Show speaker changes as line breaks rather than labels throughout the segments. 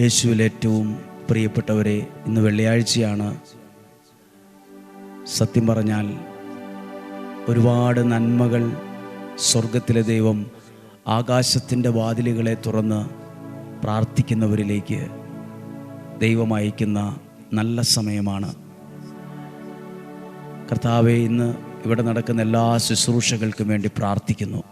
യേശുവിൽ ഏറ്റവും പ്രിയപ്പെട്ടവരെ ഇന്ന് വെള്ളിയാഴ്ചയാണ്. സത്യം പറഞ്ഞാൽ ഒരുപാട് നന്മകൾ സ്വർഗത്തിലെ ദൈവം ആകാശത്തിന്റെ വാതിലുകളെ തുറന്ന് പ്രാർത്ഥിക്കുന്നവരിലേക്ക് ദൈവം അയക്കുന്ന നല്ല സമയമാണ്. കർത്താവെ ഇന്ന് ഇവിടെ നടക്കുന്ന എല്ലാ ശുശ്രൂഷകൾക്കും വേണ്ടി പ്രാർത്ഥിക്കുന്നു.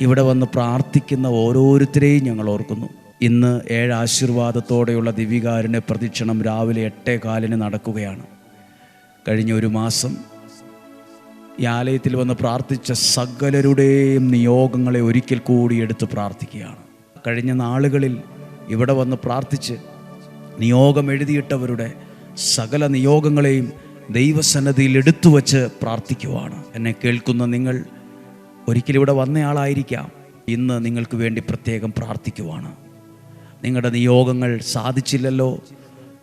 ഇവിടെ വന്ന് പ്രാർത്ഥിക്കുന്ന ഓരോരുത്തരെയും ഞങ്ങൾ ഓർക്കുന്നു. ഇന്ന് ഏഴ് ആശീർവാദത്തോടെയുള്ള ദിവികാരന്റെ പ്രദക്ഷിണം രാവിലെ എട്ടേ കാലിന് നടക്കുകയാണ്. കഴിഞ്ഞ ഒരു മാസം ഈ ആലയത്തിൽ വന്ന് പ്രാർത്ഥിച്ച സകലരുടെയും നിയോഗങ്ങളെ ഒരിക്കൽ കൂടി എടുത്ത് പ്രാർത്ഥിക്കുകയാണ്. കഴിഞ്ഞ നാളുകളിൽ ഇവിടെ വന്ന് പ്രാർത്ഥിച്ച് നിയോഗം എഴുതിയിട്ടവരുടെ സകല നിയോഗങ്ങളെയും ദൈവസന്നദ്ധിയിൽ എടുത്തു വച്ച് പ്രാർത്ഥിക്കുവാണ്. എന്നെ കേൾക്കുന്ന നിങ്ങൾ ഒരിക്കലും ഇവിടെ വന്നയാളായിരിക്കാം. ഇന്ന് നിങ്ങൾക്ക് വേണ്ടി പ്രത്യേകം പ്രാർത്ഥിക്കുവാണ്. നിങ്ങളുടെ നിയോഗങ്ങൾ സാധിച്ചില്ലല്ലോ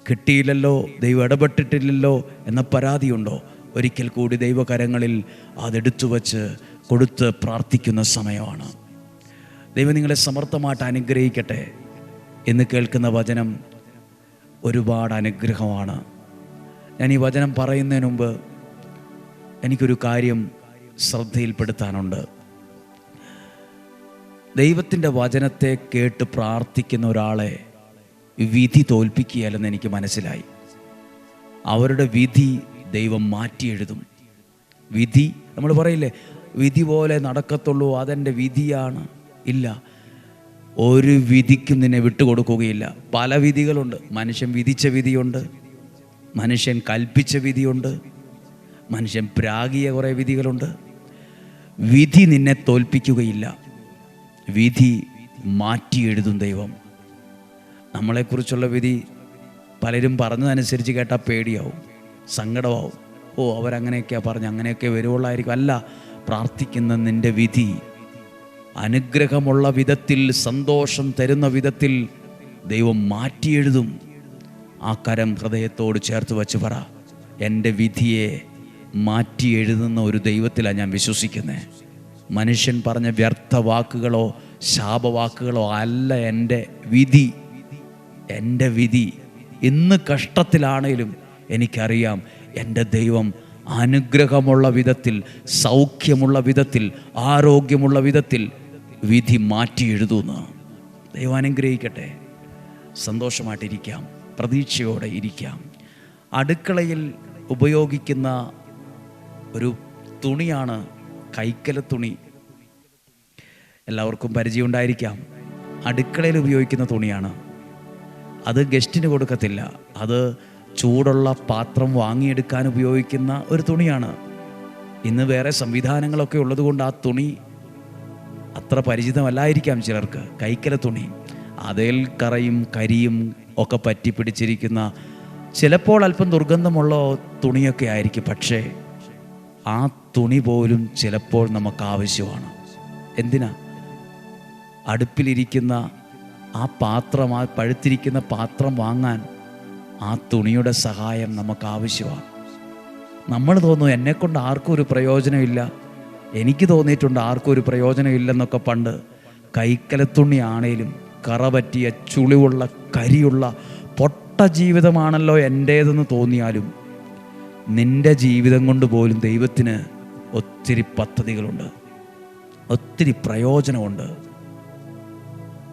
കിട്ടിയില്ലല്ലോ ദൈവം ഇടപെട്ടിട്ടില്ലല്ലോ എന്ന പരാതിയുണ്ടോ? ഒരിക്കൽ കൂടി ദൈവകരങ്ങളിൽ അതെടുത്തു വച്ച് കൊടുത്ത് പ്രാർത്ഥിക്കുന്ന സമയമാണ്. ദൈവം നിങ്ങളെ സമർത്ഥമായിട്ട് അനുഗ്രഹിക്കട്ടെ എന്ന് കേൾക്കുന്ന വചനം ഒരുപാട് അനുഗ്രഹമാണ്. ഞാൻ ഈ വചനം പറയുന്നതിന് മുമ്പ് എനിക്കൊരു കാര്യം ശ്രദ്ധയിൽപ്പെടുത്താനുണ്ട്. ദൈവത്തിന്റെ വചനത്തെ കേട്ട് പ്രാർത്ഥിക്കുന്ന ഒരാളെ വിധി തോൽപ്പിക്കുകയല്ലെന്ന് എനിക്ക് മനസ്സിലായി. അവരുടെ വിധി ദൈവം മാറ്റി എഴുതും. വിധി നമ്മൾ പറയില്ലേ വിധി പോലെ നടക്കത്തുള്ളൂ അതെന്റെ വിധിയാണ്. ഇല്ല ഒരു വിധിക്കും നിന്നെ വിട്ടുകൊടുക്കുകയില്ല. പല വിധികളുണ്ട്. മനുഷ്യൻ വിധിച്ച വിധിയുണ്ട്. മനുഷ്യൻ കൽപ്പിച്ച വിധിയുണ്ട്. മനുഷ്യൻ പ്രാഗിയ കുറേ വിധികളുണ്ട്. വിധി നിന്നെ തോൽപ്പിക്കുകയില്ല. വിധി മാറ്റിയെഴുതും ദൈവം. നമ്മളെക്കുറിച്ചുള്ള വിധി പലരും പറഞ്ഞതനുസരിച്ച് കേട്ടാൽ പേടിയാവും സങ്കടമാവും. ഓ അവരങ്ങനെയൊക്കെയാ പറഞ്ഞു അങ്ങനെയൊക്കെ വരുവുള്ളായിരിക്കും അല്ല പ്രാർത്ഥിക്കുന്ന നിന്റെ വിധി അനുഗ്രഹമുള്ള വിധത്തിൽ സന്തോഷം തരുന്ന വിധത്തിൽ ദൈവം മാറ്റിയെഴുതും ആ കരം ഹൃദയത്തോട് ചേർത്ത് വച്ച് പറ എന്റെ വിധിയെ മാറ്റി എഴുതുന്ന ഒരു ദൈവത്തിലാണ് ഞാൻ വിശ്വസിക്കുന്നത് മനുഷ്യൻ പറഞ്ഞ വ്യർത്ഥ വാക്കുകളോ ശാപവാക്കുകളോ അല്ല എന്റെ വിധി എന്റെ വിധി. ഇന്ന് കഷ്ടത്തിലാണേലും എനിക്കറിയാം എന്റെ ദൈവം അനുഗ്രഹമുള്ള വിധത്തിൽ സൗഖ്യമുള്ള വിധത്തിൽ ആരോഗ്യമുള്ള വിധത്തിൽ വിധി മാറ്റി എഴുതുന്നു. ദൈവം അനുഗ്രഹിക്കട്ടെ. സന്തോഷമായിട്ടിരിക്കാം. പ്രതീക്ഷയോടെ ഇരിക്കാം. അടുക്കളയിൽ ഉപയോഗിക്കുന്ന ഒരു തുണിയാണ് കൈക്കല തുണി. എല്ലാവർക്കും പരിചയം ഉണ്ടായിരിക്കാം അടുക്കളയിൽ ഉപയോഗിക്കുന്ന തുണിയാണ്. അത് ഗസ്റ്റിന് കൊടുക്കത്തില്ല. അത് ചൂടുള്ള പാത്രം വാങ്ങിയെടുക്കാൻ ഉപയോഗിക്കുന്ന ഒരു തുണിയാണ്. ഇന്ന് വേറെ സംവിധാനങ്ങളൊക്കെ ഉള്ളതുകൊണ്ട് ആ തുണി അത്ര പരിചിതമല്ലായിരിക്കാം ചിലർക്ക്. കൈക്കല തുണി അതിൽ കറയും കരിയും ഒക്കെ പറ്റി പിടിച്ചിരിക്കുന്ന ചിലപ്പോൾ അല്പം ദുർഗന്ധമുള്ള തുണിയൊക്കെ ആയിരിക്കും. പക്ഷേ ആ തുണി പോലും ചിലപ്പോൾ നമുക്ക് ആവശ്യമാണ്. എന്തിനാ? അടുപ്പിലിരിക്കുന്ന ആ പാത്രം ആ പഴുത്തിരിക്കുന്ന പാത്രം വാങ്ങാൻ ആ തുണിയുടെ സഹായം നമുക്ക് ആവശ്യമാണ്. നമ്മൾ തോന്നുന്നു എന്നെക്കൊണ്ട് ആർക്കും ഒരു പ്രയോജനമില്ല. എനിക്ക് തോന്നിയിട്ടുണ്ട് ആർക്കും ഒരു പ്രയോജനമില്ലെന്നൊക്കെ പണ്ട് കൈക്കലത്തുണ്ണി ആണേലും കറ പറ്റിയ ചുളിവുള്ള കരിയുള്ള പൊട്ട ജീവിതമാണല്ലോ എന്റേതെന്ന് തോന്നിയാലും നിന്റെ ജീവിതം കൊണ്ട് പോലും ദൈവത്തിന് ഒത്തിരി പദ്ധതികളുണ്ട്. ഒത്തിരി പ്രയോജനമുണ്ട്.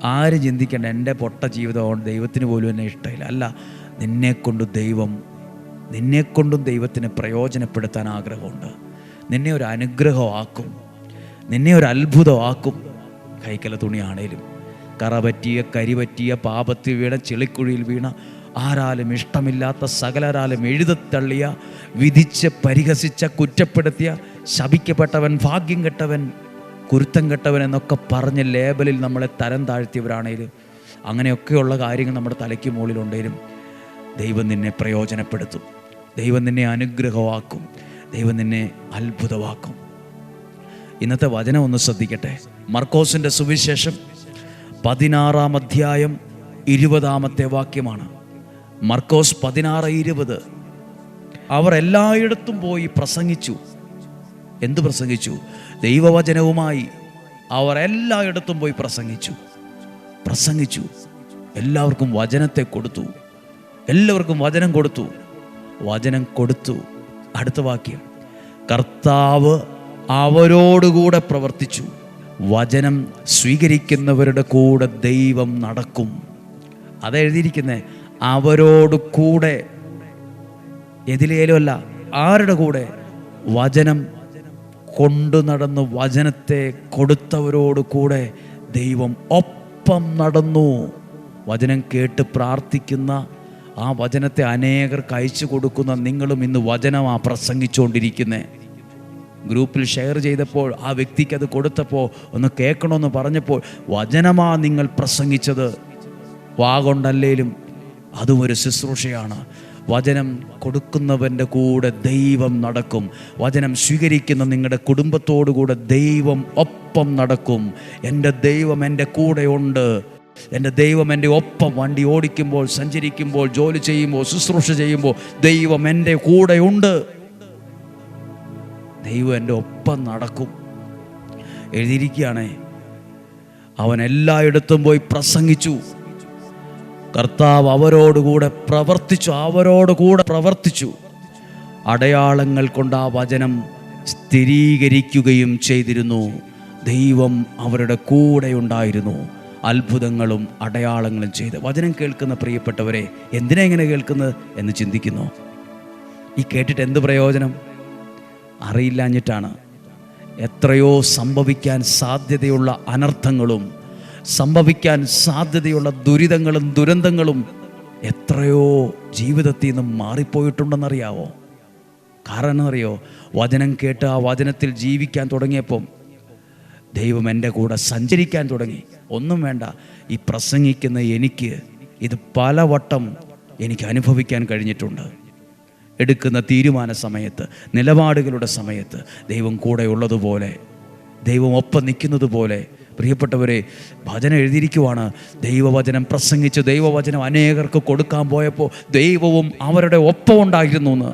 ആര് ചിന്തിക്കേണ്ട എന്റെ പൊട്ട ജീവിതമാണ് ദൈവത്തിന് പോലും എന്നെ ഇഷ്ടമില്ല അല്ല നിന്നെക്കൊണ്ട് ദൈവം നിന്നെക്കൊണ്ടും ദൈവത്തിന് പ്രയോജനപ്പെടുത്താൻ ആഗ്രഹമുണ്ട്. നിന്നെ ഒരു അനുഗ്രഹമാക്കും. നിന്നെ ഒരു അത്ഭുതമാക്കും. കൈക്കല തുണിയാണേലും കറ പറ്റിയ കരി പറ്റിയ പാപത്തിൽ വീണ ചെളിക്കുഴിയിൽ വീണ ആരാലും ഇഷ്ടമില്ലാത്ത സകലരാലും എഴുതത്തള്ളിയ വിധിച്ച് പരിഹസിച്ച കുറ്റപ്പെടുത്തിയ ശപിക്കപ്പെട്ടവൻ ഭാഗ്യം കെട്ടവൻ കുരുത്തം കെട്ടവൻ എന്നൊക്കെ പറഞ്ഞ് ലേബലിൽ നമ്മളെ തരം താഴ്ത്തിയവരാണേലും അങ്ങനെയൊക്കെയുള്ള കാര്യങ്ങൾ നമ്മുടെ തലയ്ക്ക് മുകളിലുണ്ടെങ്കിലും ദൈവം നിന്നെ പ്രയോജനപ്പെടുത്തും. ദൈവം നിന്നെ അനുഗ്രഹമാക്കും. ദൈവം നിന്നെ അത്ഭുതമാക്കും. ഇന്നത്തെ വചനം ഒന്ന് ശ്രദ്ധിക്കട്ടെ. മർക്കോസിന്റെ സുവിശേഷം പതിനാറാം അധ്യായം ഇരുപതാമത്തെ വാക്യമാണ്. മർക്കോസ് പതിനാറ് ഇരുപത്. അവർ എല്ലായിടത്തും പോയി പ്രസംഗിച്ചു. എന്ത് പ്രസംഗിച്ചു? ദൈവവചനവുമായി അവർ എല്ലായിടത്തും പോയി പ്രസംഗിച്ചു. പ്രസംഗിച്ചു. എല്ലാവർക്കും വചനത്തെ കൊടുത്തു. എല്ലാവർക്കും വചനം കൊടുത്തു. വചനം കൊടുത്തു. അടുത്ത വാക്യം. കർത്താവ് അവരോടുകൂടെ പ്രവർത്തിച്ചു. വചനം സ്വീകരിക്കുന്നവരുടെ കൂടെ ദൈവം നടക്കും. അതെഴുതിയിരിക്കുന്നത് അവരോട് കൂടെ. എതിലേലും അല്ല ആരുടെ കൂടെ? വചനം കൊണ്ടു നടന്ന് വചനത്തെ കൊടുത്തവരോട് കൂടെ ദൈവം ഒപ്പം നടന്നു. വചനം കേട്ട് പ്രാർത്ഥിക്കുന്ന ആ വചനത്തെ അനേകർക്ക് അയച്ചു കൊടുക്കുന്ന നിങ്ങളും ഇന്ന് വചനമാ പ്രസംഗിച്ചുകൊണ്ടിരിക്കുന്നത് ഗ്രൂപ്പിൽ ഷെയർ ചെയ്തപ്പോൾ ആ വ്യക്തിക്ക് അത് കൊടുത്തപ്പോൾ ഒന്ന് കേൾക്കണമെന്ന് പറഞ്ഞപ്പോൾ വചനമാ നിങ്ങൾ പ്രസംഗിച്ചത്. വാ കൊണ്ടല്ലേലും അതും ഒരു ശുശ്രൂഷയാണ്. വചനം കൊടുക്കുന്നവന്റെ കൂടെ ദൈവം നടക്കും. വചനം സ്വീകരിക്കുന്ന നിങ്ങളുടെ കുടുംബത്തോടുകൂടെ ദൈവം ഒപ്പം നടക്കും. എന്റെ ദൈവം എന്റെ കൂടെയുണ്ട് എന്റെ ദൈവം എന്റെ ഒപ്പം വണ്ടി ഓടിക്കുമ്പോൾ സഞ്ചരിക്കുമ്പോൾ ജോലി ചെയ്യുമ്പോൾ ശുശ്രൂഷ ചെയ്യുമ്പോൾ ദൈവം എന്റെ കൂടെയുണ്ട് ദൈവം എന്റെ ഒപ്പം നടക്കും. എഴുതിയിരിക്കുകയാണേ അവൻ എല്ലായിടത്തും പോയി പ്രസംഗിച്ചു. കർത്താവ് അവരോടുകൂടെ പ്രവർത്തിച്ചു അവരോടുകൂടെ പ്രവർത്തിച്ചു. അടയാളങ്ങൾ കൊണ്ട് ആ വചനം സ്ഥിരീകരിക്കുകയും ചെയ്തിരുന്നു. ദൈവം അവരുടെ കൂടെ ഉണ്ടായിരുന്നു. അത്ഭുതങ്ങളും അടയാളങ്ങളും ചെയ്ത്. വചനം കേൾക്കുന്ന പ്രിയപ്പെട്ടവരെ എന്തിനാ ഇങ്ങനെ കേൾക്കുന്നത് എന്ന് ചിന്തിക്കുന്നു. ഈ കേട്ടിട്ട് എന്ത് പ്രയോജനം? അറിയില്ലാഞ്ഞിട്ടാണ്. എത്രയോ സംഭവിക്കാൻ സാധ്യതയുള്ള അനർത്ഥങ്ങളും സംഭവിക്കാൻ സാധ്യതയുള്ള ദുരിതങ്ങളും ദുരന്തങ്ങളും എത്രയോ ജീവിതത്തിൽ നിന്ന് മാറിപ്പോയിട്ടുണ്ടെന്നറിയാവോ? കാരണം അറിയോ വചനം കേട്ട് ആ വചനത്തിൽ ജീവിക്കാൻ തുടങ്ങിയപ്പം ദൈവം എന്റെ കൂടെ സഞ്ചരിക്കാൻ തുടങ്ങി. ഒന്നും വേണ്ട. ഈ പ്രസംഗിക്കുന്ന എനിക്ക് ഇത് പലവട്ടം എനിക്ക് അനുഭവിക്കാൻ കഴിഞ്ഞിട്ടുണ്ട്. എടുക്കുന്ന തീരുമാന സമയത്ത് നിലപാടുകളുടെ സമയത്ത് ദൈവം കൂടെ ഉള്ളതുപോലെ ദൈവം ഒപ്പം നിൽക്കുന്നത് പോലെ പ്രിയപ്പെട്ടവരെ ഭജന എഴുതിയിരിക്കുവാണ്. ദൈവവചനം പ്രസംഗിച്ച് ദൈവവചനം അനേകർക്ക് കൊടുക്കാൻ പോയപ്പോൾ ദൈവവും അവരുടെ ഒപ്പം ഉണ്ടായിരുന്നു എന്ന്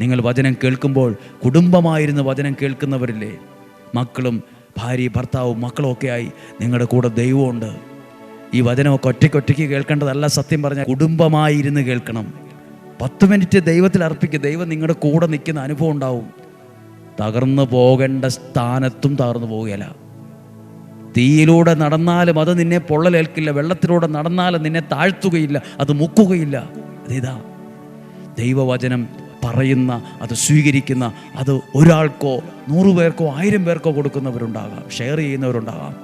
നിങ്ങൾ വചനം കേൾക്കുമ്പോൾ കുടുംബമായിരുന്ന് വചനം കേൾക്കുന്നവരില്ലേ? മക്കളും ഭാര്യ ഭർത്താവും മക്കളൊക്കെ ആയി നിങ്ങളുടെ കൂടെ ദൈവമുണ്ട്. ഈ വചനമൊക്കെ ഒറ്റയ്ക്ക് ഒറ്റയ്ക്ക് കേൾക്കേണ്ടതല്ല സത്യം പറഞ്ഞാൽ കുടുംബമായിരുന്ന് കേൾക്കണം. പത്ത് മിനിറ്റ് ദൈവത്തിൽ അർപ്പിക്കുക ദൈവം നിങ്ങളുടെ കൂടെ നിൽക്കുന്ന അനുഭവം ഉണ്ടാവും. തകർന്നു പോകേണ്ട സ്ഥാനത്തും തകർന്നു പോവുകയില്ല. തീയിലൂടെ നടന്നാലും അത് നിന്നെ പൊള്ളലേൽക്കില്ല വെള്ളത്തിലൂടെ നടന്നാലും നിന്നെ താഴ്ത്തുകയില്ല അത് മുക്കുകയില്ല. അതേതാ ദൈവവചനം പറയുന്ന അത് സ്വീകരിക്കുന്ന അത് ഒരാൾക്കോ നൂറു പേർക്കോ ആയിരം പേർക്കോ കൊടുക്കുന്നവരുണ്ടാകാം ഷെയർ ചെയ്യുന്നവരുണ്ടാകാം.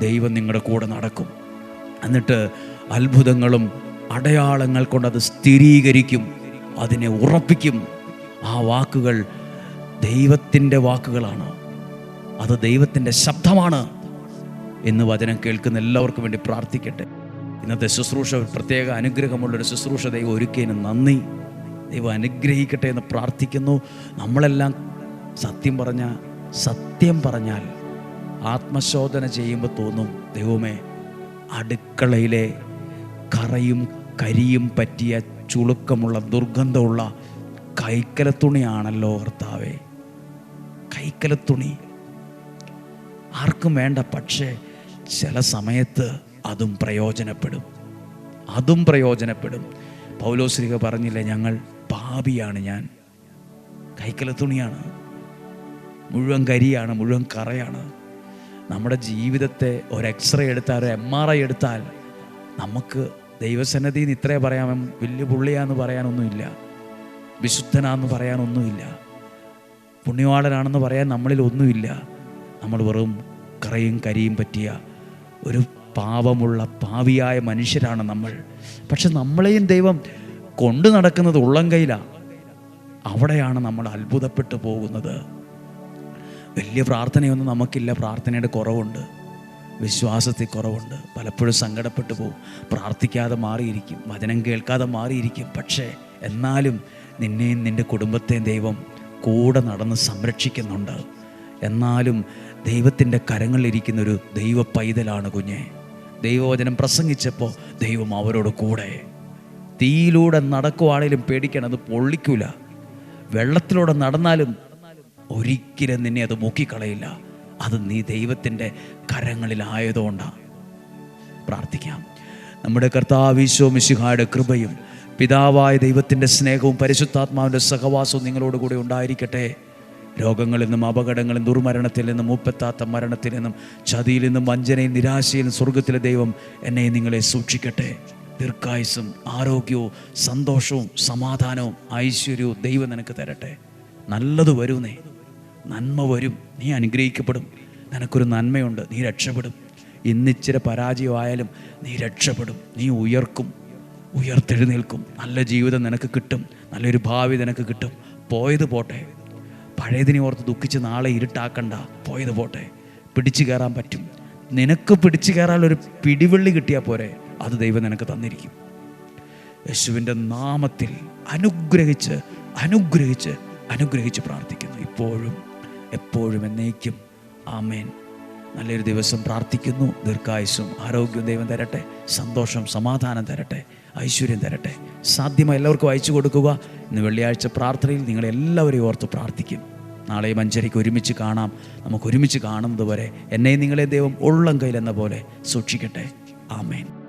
ദൈവം നിങ്ങളുടെ കൂടെ നടക്കും. എന്നിട്ട് അത്ഭുതങ്ങളും അടയാളങ്ങൾ കൊണ്ട് അത് സ്ഥിരീകരിക്കും അതിനെ ഉറപ്പിക്കും. ആ വാക്കുകൾ ദൈവത്തിന്റെ വാക്കുകളാണ്. അത് ദൈവത്തിന്റെ ശബ്ദമാണ്. എന്ന് വചനം കേൾക്കുന്ന എല്ലാവർക്കും വേണ്ടി പ്രാർത്ഥിക്കട്ടെ. ഇന്നത്തെ ശുശ്രൂഷ പ്രത്യേക അനുഗ്രഹമുള്ളൊരു ശുശ്രൂഷ ദൈവം ഒരുക്കിയതിന് നന്ദി. ദൈവം അനുഗ്രഹിക്കട്ടെ എന്ന് പ്രാർത്ഥിക്കുന്നു. നമ്മളെല്ലാം സത്യം പറഞ്ഞ സത്യം പറഞ്ഞാൽ ആത്മശോധന ചെയ്യുമ്പോൾ തോന്നും ദൈവമേ അടുക്കളയിലെ കറയും കരിയും പറ്റിയ ചുളുക്കമുള്ള ദുർഗന്ധമുള്ള കൈക്കലത്തുണിയാണല്ലോ കർത്താവേ. കൈക്കലത്തുണി ആർക്കും വേണ്ട പക്ഷേ ചില സമയത്ത് അതും പ്രയോജനപ്പെടും. അതും പ്രയോജനപ്പെടും. പൗലോശ്രീക പറഞ്ഞില്ലേ ഞങ്ങൾ പാപിയാണ് ഞാൻ. കൈക്കല തുണിയാണ്. മുഴുവൻ കരിയാണ് മുഴുവൻ കറയാണ്. നമ്മുടെ ജീവിതത്തെ ഒരു എക്സ്റേ എടുത്താൽ ഒരു എം ആർ ഐ എടുത്താൽ നമുക്ക് ദൈവസന്നദ്ധിയിൽ നിന്ന് ഇത്രേ പറയാൻ വലിയ പുള്ളിയാന്ന് പറയാനൊന്നുമില്ല. വിശുദ്ധനാന്ന് പറയാനൊന്നുമില്ല. പുണ്യവാളനാണെന്ന് പറയാൻ നമ്മളിൽ ഒന്നുമില്ല. നമ്മൾ വെറും കറയും കരിയും പറ്റിയ ഒരു പാപമുള്ള പാവിയായ മനുഷ്യരാണ് നമ്മൾ. പക്ഷെ നമ്മളെയും ദൈവം കൊണ്ടു നടക്കുന്നത് ഉള്ളം കയ്യിലാണ് അവിടെയാണ് നമ്മൾ അത്ഭുതപ്പെട്ടു പോകുന്നത്. വലിയ പ്രാർത്ഥനയൊന്നും നമുക്കില്ല. പ്രാർത്ഥനയുടെ കുറവുണ്ട്. വിശ്വാസത്തിൽ കുറവുണ്ട്. പലപ്പോഴും സങ്കടപ്പെട്ടു പോകും. പ്രാർത്ഥിക്കാതെ മാറിയിരിക്കും. വചനം കേൾക്കാതെ മാറിയിരിക്കും. പക്ഷേ എന്നാലും നിന്നെയും നിന്റെ കുടുംബത്തെയും ദൈവം കൂടെ നടന്ന് സംരക്ഷിക്കുന്നുണ്ട്. എന്നാലും ദൈവത്തിന്റെ കരങ്ങളിലിരിക്കുന്ന ഒരു ദൈവ പൈതലാണ് കുഞ്ഞെ. ദൈവവചനം പ്രസംഗിച്ചപ്പോൾ ദൈവം അവരോട് കൂടെ തീയിലൂടെ നടക്കുവാണേലും പേടിക്കണം അത് പൊള്ളിക്കൂല. വെള്ളത്തിലൂടെ നടന്നാലും ഒരിക്കലും നിന്നെ അത് മുക്കിക്കളയില്ല. അത് നീ ദൈവത്തിന്റെ കരങ്ങളിലായതുകൊണ്ടാണ് പ്രാർത്ഥിക്കാം. നമ്മുടെ കർത്താവീശോ മിശിഹായുടെ കൃപയും പിതാവായ ദൈവത്തിന്റെ സ്നേഹവും പരിശുദ്ധാത്മാവിന്റെ സഹവാസവും നിങ്ങളോട് കൂടെ ഉണ്ടായിരിക്കട്ടെ. രോഗങ്ങളിൽ നിന്നും അപകടങ്ങളിൽ നിന്നും ദുർമരണത്തിൽ നിന്നും മൂപ്പത്താത്ത മരണത്തിൽ നിന്നും ചതിയിൽ നിന്നും വഞ്ചനയും നിരാശയിൽ സ്വർഗത്തിലെ ദൈവം എന്നെ നിങ്ങളെ സൂക്ഷിക്കട്ടെ. ദീർഘായുസും ആരോഗ്യവും സന്തോഷവും സമാധാനവും ഐശ്വര്യവും ദൈവം നിനക്ക് തരട്ടെ. നല്ലത് വരുന്നേ. നന്മ വരും. നീ അനുഗ്രഹിക്കപ്പെടും. നിനക്കൊരു നന്മയുണ്ട്. നീ രക്ഷപ്പെടും. ഇന്നിച്ചിരി പരാജയമായാലും നീ രക്ഷപ്പെടും. നീ ഉയർക്കും. ഉയർത്തെഴുന്നേൽക്കും. നല്ല ജീവിതം നിനക്ക് കിട്ടും. നല്ലൊരു ഭാവി നിനക്ക് കിട്ടും. പോയത് പോട്ടെ. പഴയതിനെ ഓർത്ത് ദുഃഖിച്ച് നാളെ ഇരുട്ടാക്കണ്ട. പോയത് പോട്ടെ. പിടിച്ചു കയറാൻ പറ്റും. നിനക്ക് പിടിച്ചു ഒരു പിടിവള്ളി കിട്ടിയാൽ പോരെ. അത് ദൈവം നിനക്ക് തന്നിരിക്കും. യേശുവിന്റെ നാമത്തിൽ അനുഗ്രഹിച്ച് അനുഗ്രഹിച്ച് അനുഗ്രഹിച്ച് പ്രാർത്ഥിക്കുന്നു. ഇപ്പോഴും എപ്പോഴും എന്നേക്കും. ആമേൻ. നല്ലൊരു ദിവസം പ്രാർത്ഥിക്കുന്നു. ദീർഘായുസും ആരോഗ്യവും ദൈവം തരട്ടെ. സന്തോഷം സമാധാനം തരട്ടെ. ഐശ്വര്യം തരട്ടെ. സാധ്യമായി എല്ലാവർക്കും അയച്ചു കൊടുക്കുക. ഇന്ന് വെള്ളിയാഴ്ച പ്രാർത്ഥനയിൽ നിങ്ങളെല്ലാവരെയും ഓർത്ത് പ്രാർത്ഥിക്കും. നാളെയും അഞ്ചരയ്ക്ക് ഒരുമിച്ച് കാണാം. നമുക്ക് ഒരുമിച്ച് കാണുന്നത് വരെ എന്നെയും നിങ്ങളെ ദൈവം ഉള്ളം കയ്യിലെന്ന പോലെ സൂക്ഷിക്കട്ടെ. ആമേൻ.